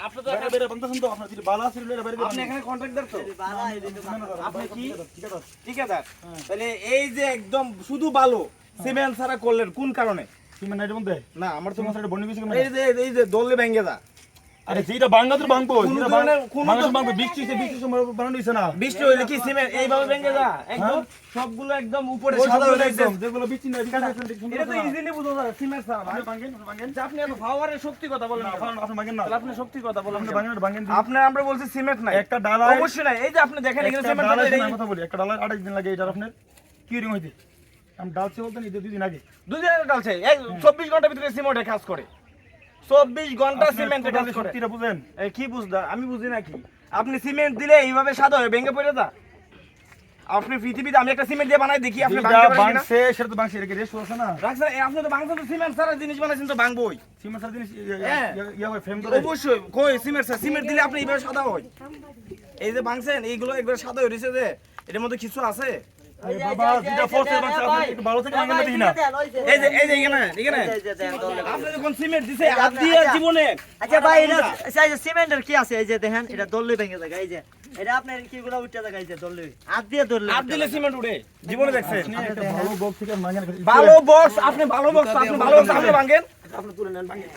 আপনি তো বাইরে বাইরে বানতেছেন তো আপনার যদি বালা ছিল বাইরে বাইরে আপনি এখানে কন্ট্রাক্টর তো। আপনি আপনি কি? ঠিকাদার ঠিকাদার তাহলে এই যে একদম শুধু বালু সিমেন্ট ছাড়া করলেন কোন কারণে? সিমেন্ট এর মধ্যে না আমার তো গেছে এই যে এই যে দললে ভেঙে যা। আরে যেটা বাংলাদেশ ভাঙবো যেটা বাংলাদেশ ভাঙবো বৃষ্টি সে বৃষ্টি সময় বানানো হইছে না। বৃষ্টি হইলে কি সিমেন্ট এইভাবে ভেঙে যা একদম সবগুলো একদম উপরে সাদা হয়ে একদম। একদম যেগুলো বৃষ্টি নাই বৃষ্টি নাই, সুন্দর এটা তো ইজিলি বুঝা যায় সিমেন্ট ছাড়া ভাই। ভাঙেন ভাঙেন। আপনি এত পাওয়ারের শক্তি কথা বলেন না, না আপনি- আপনি ভাঙেন না। আপনি শক্তি কথা বলেন আপনি ভাঙেন ভাঙেন আপনার আমরা বলছি সিমেন্ট নাই। একটা ডালায় অবশ্যই নাই। এই যে আপনি দেখেন এখানে সিমেন্ট কথা বলি। একটা ডালায় আঠাশ দিন লাগে এটা আপনার কি রিং হইতে আমি ডালছি বলতেন দুই দিন আগে। দুই দিনের ডালছে এই চব্বিশ ঘণ্টার ভিতরে সিমেন্টে কাজ করে। চব্বিশ ঘণ্টা আপনার সিমেন্টে কাজ করে। বুঝেন? কি বুঝদা আমি বুঝি না কি। আপনি সিমেন্ট দিলে এইভাবে সাদা হয়ে ভেঙে পড়ে যা। আপনি পৃথিবীতে আমি একটা সিমেন্ট দিয়ে বানাই দেখি আপনি ভাঙছে সেটা তো ভাঙছে এটাকে রেস্ট আছে না? রাখছেন? এই আপনি তো ভাঙছেন তো সিমেন্ট ছাড়া জিনিস বানাইছেন তো ভাঙবই। সিমেন্ট সার জিনিস হ্যাঁ। ইয়া হয় ফ্রেম করে অবশ্যই কই সিমেন্ট স্যার সিমেন্ট দিলে আপনি এইভাবে সাদা হয় এই যে ভাঙছেন এইগুলো একবার সাদা হয়ে রয়েছে যে এটার মধ্যে কিছু আছে? আরে বাবা যেটা ফোর্সে ভাঙছে আপনি একটু ভালো থেকে ভাঙেন না দেখি না। এই যে এই যে এখানে এখানে। আপনি যখন সিমেন্ট দিছে হাত দিয়ে জীবনে আচ্ছা ভাই এটা এই যে সিমেন্টের কি আছে? এই যে দেখেন এটা দললে ভেঙে যায় এই যে। এটা আপনার কি গুলা উঠে যায় যে দললে হাত দিয়ে দললে হাত দিলে সিমেন্ট উঠে জীবনে দেখছেন। আপনি ভালো বক্স থেকে ভাঙেন ভালো বক্স আপনি ভালো বক্স আপনি ভালো বক্স আপনি ভাঙেন। আপনি তুলে নেন ভাঙেন।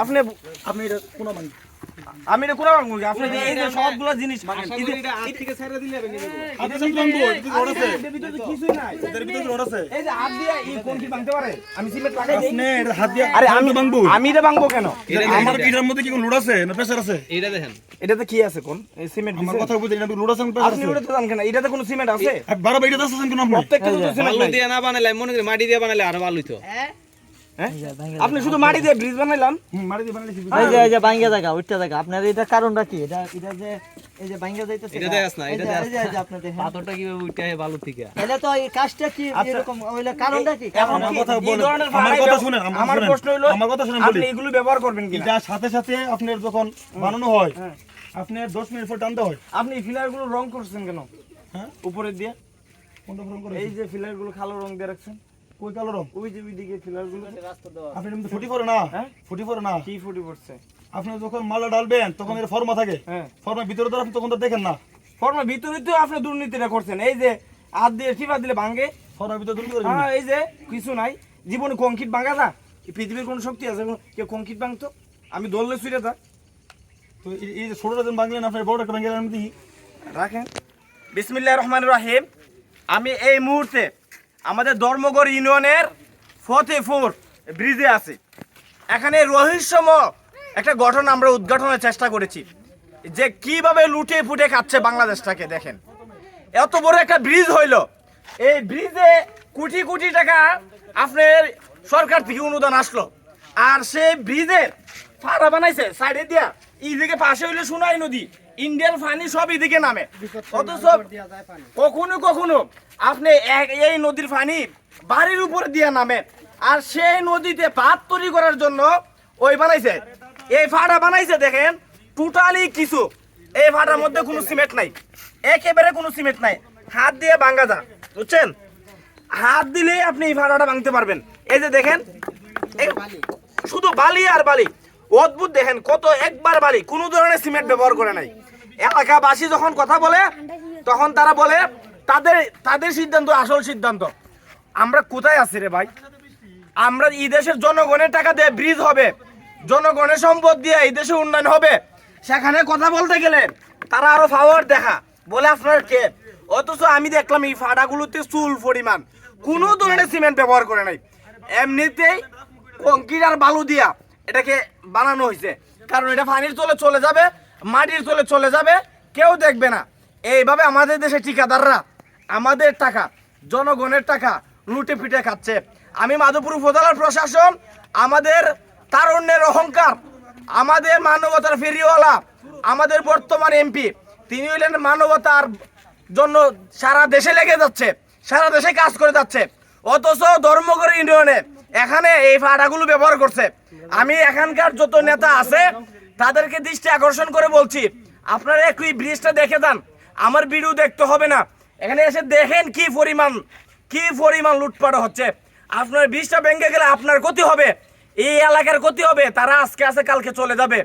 আপনি। আপনি আপনি এটা কোন ভাঙেন? আমি এটা কোন ভাঙবো আপনি এই যে সবগুলো জিনিস এই যে হাতে সাথে ভাঙবো এর ভিতরে রড আছে। এর ভিতরে তো কিছুই নাই। এর ভিতরে রড আছে। এই যে হাত দিয়ে এই কোন কি ভাঙতে পারে? আমি সিমেন্ট লাগাই দেই। আপনি এটা হাত দিয়ে আরে আমি ভাঙবো? আমি এটা ভাঙবো কেন? আমার মধ্যে কি কোন লোড আছে না প্রেসার আছে? এটাতে কি আছে কোন? এই সিমেন্ট আমার কথা বুঝেন এটা লোড আছে না প্রেসার আপনি আছে? ওটা তো জানেন কেন? এটাতে কোনো সিমেন্ট আছে? আর বারো বাইরে আছে কেন আপনি? প্রত্যেকটা তো সিমেন্ট দিয়ে না বানাইলে মনে করি মাটি দিয়ে বানাইলে আরও ভালো হইতো। হ্যাঁ? আপনি শুধু মাটি দিয়ে ব্রিজ বানাইলাম। মারি দিয়ে বানাইলে এই যে এই যে ভাঙ্গা জায়গা উঠতে জায়গা। আপনার এটা কারণটা কি? এটা এটা যে এই যে ভাঙ্গা যাইতেছে এটা দেখাস না, এটা দেখাস এই যে আপনি দেখেন। পাথরটা কীভাবে উঠে আহে বালু থেকে। এটা তো এই কাজটা কি এরকম হইলে কারণটা কি? এখন কারণ আমার কি কথা বলেন, আমার কথা শুনেন, আমার আমার প্রশ্ন হলো আমার কথা শুনেন আপনি এগুলো ব্যবহার করবেন কিনা? এটা সাথে সাথে আপনার যখন বানানো হয় হ্যাঁ। আপনি দশ মিনিট পর টানতে হয়। আপনি ফিলারগুলো রং করছেন কেন? হ্যাঁ? উপরে দিয়ে? কোনটা ফোন করে এই যে ফিলারগুলো কালো রং দিয়ে রাখছেন। কই কালো রং? ওই যে ওইদিকে ফিলারগুলো আপনি এমনি ফুটি পড়ে না? হ্যাঁ? ফুটি পড়ে না? কি ফুটি পড়ছে? আপনি যখন মালা ডালবেন তখন এর ফর্মা থাকে। হ্যাঁ। ফর্মার ভিতরে তো আপনি তখন তো দেখেন না। ফর্মা ভিতরে তো আপনি দুর্নীতিটা করছেন। এই যে হাত দিয়ে টিপা দিলে ভাঙে। ফর্মার ভিতরে তুমি করে হ্যাঁ এই যে কিছু নাই। জীবনে কংক্রিট ভাঙা যা এই পৃথিবীর কোন শক্তি আছে? কেউ কংক্রিট ভাঙতো? আমি দললে সুইরে তা তো এই- এই যে ষোলোটা দিন বাংলেন আপনার বড় একটা বাংলেন আমি দেখি রাখেন। বিসমিল্লাহ রহমান রহিম। আমি এই মুহূর্তে আমাদের ধর্মগড় ইউনিয়নের ফতেপুর ব্রিজে আছে। এখানে রহস্যময় একটা ঘটনা আমরা উদ্ঘাটনের চেষ্টা করেছি। যে কীভাবে লুটে ফুটে খাচ্ছে বাংলাদেশটাকে দেখেন। এত বড় একটা ব্রিজ হইল। এই ব্রিজে কোটি কোটি টাকা আপনার সরকার থেকে অনুদান আসলো। আর সেই ব্রিজের ফাড়া বানাইছে সাইডে দিয়া। এইদিকে পাশে হইলে সোনাই নদী। ইন্ডিয়ার পানি সব এদিকে নামে। অথচ কখনো কখনো আপনি এই নদীর পানি বাড়ির উপরে দিয়ে নামে আর সেই নদীতে পাত তৈরি করার জন্য ওই বানাইছে। এই ফাড়া বানাইছে দেখেন টোটালি কিছু। এই ফাটার মধ্যে কোনো সিমেন্ট নাই। একেবারে কোনো সিমেন্ট নাই। হাত দিয়ে ভাঙ্গা যা, বুঝছেন? হাত দিলেই আপনি এই ফাটাটা ভাঙতে পারবেন। এই যে দেখেন শুধু বালি আর বালি। অদ্ভুত দেখেন, কত একবার বালি। কোনো ধরনের সিমেন্ট ব্যবহার করে নাই। এলাকাবাসী যখন কথা বলে, তখন তারা বলে তাদের তাদের সিদ্ধান্ত, আসল সিদ্ধান্ত। আমরা কোথায় আছি রে ভাই? আমরা এই দেশের জনগণের টাকা দিয়ে ব্রিজ হবে। জনগণের সম্পদ দিয়ে এই দেশে উন্নয়ন হবে। সেখানে কথা বলতে গেলে তারা আরও পাওয়ার দেখা। বলে আপনার কে? অথচ আমি দেখলাম এই ফাড়াগুলোতে চুল পরিমাণ। কোনো ধরনের সিমেন্ট ব্যবহার করে নাই। এমনিতেই কংক্রিট আর বালু দিয়া এটাকে বানানো হয়েছে। কারণ এটা পানির তলে চলে যাবে, মাটির তলে চলে যাবে, কেউ দেখবে না। এইভাবে আমাদের দেশে ঠিকাদাররা আমাদের টাকা, জনগণের টাকা লুটে পিটে খাচ্ছে। আমি মাধবপুর উপজেলার প্রশাসন, আমাদের তারুণ্যের অহংকার, আমাদের মানবতার ফেরিওয়ালা, আমাদের বর্তমান এমপি, তিনি হলেন মানবতার জন্য সারা দেশে লেগে যাচ্ছে, সারা দেশে কাজ করে যাচ্ছে। অথচ ধর্মগড় ইউনিয়নে এখানে এই ফাটাগুলো ব্যবহার করছে। আমি এখানকার যত নেতা আছে, তাদেরকে দৃষ্টি আকর্ষণ করে বলছি, আপনারা একটু ব্রিজটা দেখে যান। আমার ভিডিও দেখতে হবে না। এখানে এসে দেখেন কি পরিমাণ কি পরিমাণ লুটপাট হচ্ছে। আপনার ব্রিজটা ভেঙে গেলে আপনার ক্ষতি হবে, এই এলাকার ক্ষতি হবে, তারা আজকে আছে, কালকে চলে যাবে।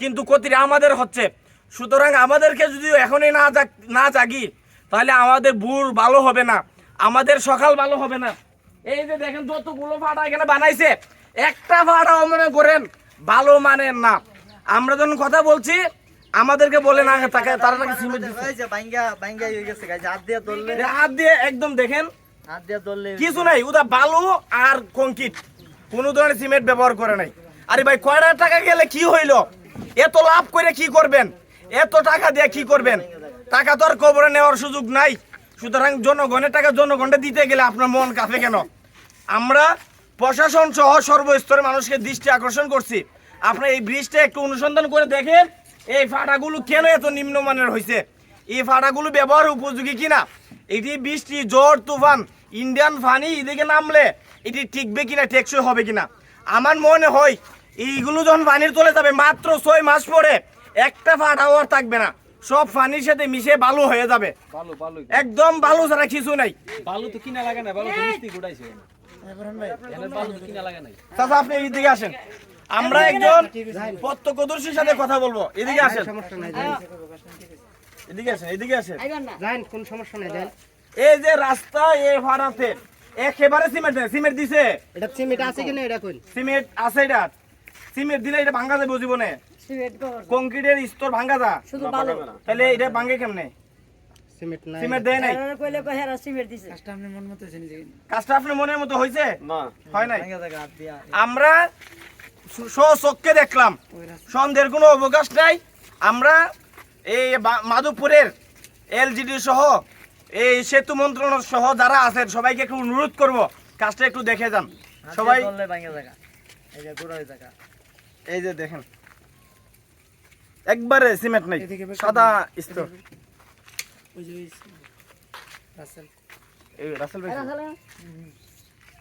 কিন্তু ক্ষতিটা আমাদের হচ্ছে। সুতরাং আমাদেরকে যদি এখনই না জাগ না জাগি, তাহলে আমাদের ভোর ভালো হবে না। আমাদের সকাল ভালো হবে না। এই যে দেখেন যতগুলো ভাড়া এখানে বানাইছে, একটা ভাড়াও মনে করেন ভালো মানেন না। আমরা যখন কথা বলছি আমাদেরকে বলে না তাকে তারা নাকি সিমেন্ট দিচ্ছে। এই যে বাইঙ্গা বাইঙ্গা হয়ে গেছে গাইছে হাত দিয়ে ধরলে। হাত দিয়ে একদম দেখেন। হাত দিয়ে ধরলে কিছু নাই ওটা বালু আর কংক্রিট। কোনো ধরনের সিমেন্ট ব্যবহার করে নাই। আরে ভাই কয়টা টাকা গেলে কি হইল? এত লাভ করে কি করবেন? এত টাকা দিয়ে কি করবেন? টাকা তো আর কবরে নেওয়ার সুযোগ নাই। সুতরাং জনগণের টাকা জনগণটা দিতে গেলে আপনার মন কাঁপে কেন? আমরা প্রশাসন সহ সর্বস্তরের মানুষকে দৃষ্টি আকর্ষণ করছি। আপনার এই ব্রিজটা একটু অনুসন্ধান করে দেখেন। এই ফাটাগুলো কেন এত নিম্নমানের হয়েছে এই ফাটাগুলো ব্যবহার উপযোগী কিনা এটি বৃষ্টি জ্বর তুফান ইন্ডিয়ান ফানি এদিকে নামলে এটি টিকবে কিনা টেকসই হবে কিনা আমার মনে হয় এইগুলো যখন পানির চলে যাবে মাত্র ছয় মাস পরে একটা ফাটাও আর থাকবে না সব পানির সাথে মিশে বালু হয়ে যাবে বালু বালু একদম বালু ছাড়া কিছু নাই বালু তো কিনা লাগে না বালু গুড়াইছে এখানে বালু তো কিনা লাগে নাই চাচা আপনি এদিকে আসেন আমরা একজন প্রত্যক্ষদর্শীর সাথে কথা বলব। এদিকে আসেন। এদিকে আসেন এদিকে আসেন। যান কোন সমস্যা নেই যান এই যে রাস্তা এই ভাড়াতে একেবারে সিমেন্ট নেই সিমেন্ট দিছে। এটা সিমেন্ট আছে কিনা এটা কোন সিমেন্ট আছে এটা। সিমেন্ট দিলে এটা ভাঙা যাবে জীবনে। সিমেন্ট কর। কংক্রিটের স্তর ভাঙ্গা যা। শুধু ভালো তাহলে এটা ভাঙ্গে কেমনে? সিমেন্ট নাই। সিমেন্ট দেয় নাই? এরা কইলে কই হেরা সিমেন্ট দিছে। কাজটা আপনার মনের মতো হয়েছে? হয় নাই? বাইঙ্গা জায়গা হাত দিয়া। আমরা চোখকে দেখলাম। সন্দেহের কোনো অবকাশ নাই। আমরা এই মাধবপুরের এলজিডি সহ এই সেতু মন্ত্রণালয় সহ যারা আছেন সবাইকে একটু অনুরোধ করব কাজটা একটু দেখে যান। সবাই এই যে হয়ে দেখেন একবারে সিমেন্ট নেই সাদা স্তর রাসেল। ভাই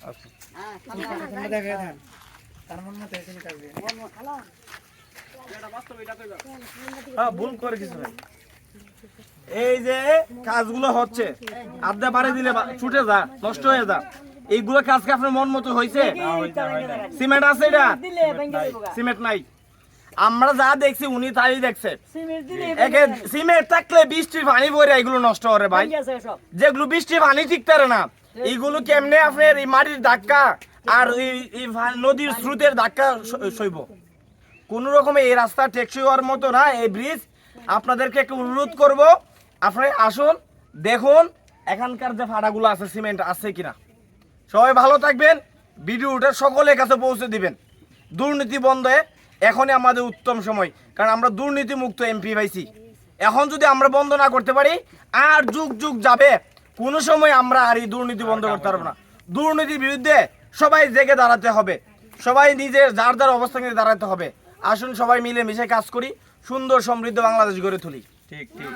আচ্ছা। হ্যাঁ, ভুল করে কিছু নাই। এই যে কাজগুলো হচ্ছে আড্ডা বাড়ি দিলে ছুটে যা নষ্ট হয়ে যা। এইগুলো কাজ কি আপনার মন মতো হয়েছে? সিমেন্ট আছে এটা। সিমেন্ট নাই। আমরা যা দেখছি উনি তাই দেখছে। সিমেন্ট একে সিমেন্ট থাকলে বৃষ্টির পানি পরে এগুলো নষ্ট করে ভাই। যেগুলো বৃষ্টি পানি ঠিক না এইগুলো কেমনে আপনার এই মাটির ধাক্কা? আর এই- নদীর স্রোতের ধাক্কা সইব। কোন রকমে এই রাস্তা টেকসই হওয়ার মতো না, এই ব্রিজ আপনাদেরকে একটু অনুরোধ করব আপনি আসুন, দেখুন, এখানকার যে ফাড়াগুলো আছে সিমেন্ট আছে কিনা। সবাই ভালো থাকবেন, ভিডিওটা সকলের কাছে পৌঁছে দিবেন। দুর্নীতি বন্ধে, এখনই আমাদের উত্তম সময়, কারণ আমরা দুর্নীতি মুক্ত এমপি পাইছি। এখন যদি আমরা বন্ধ না করতে পারি, আর যুগ যুগ যাবে, কোনো সময় আমরা আর এই দুর্নীতি বন্ধ করতে পারব না। দুর্নীতির বিরুদ্ধে সবাই জেগে দাঁড়াতে হবে। সবাই নিজের যার যার অবস্থা নিয়ে দাঁড়াতে হবে। আসুন সবাই মিলে মিশে কাজ করি, সুন্দর সমৃদ্ধ বাংলাদেশ গড়ে তুলি। ঠিক ঠিক।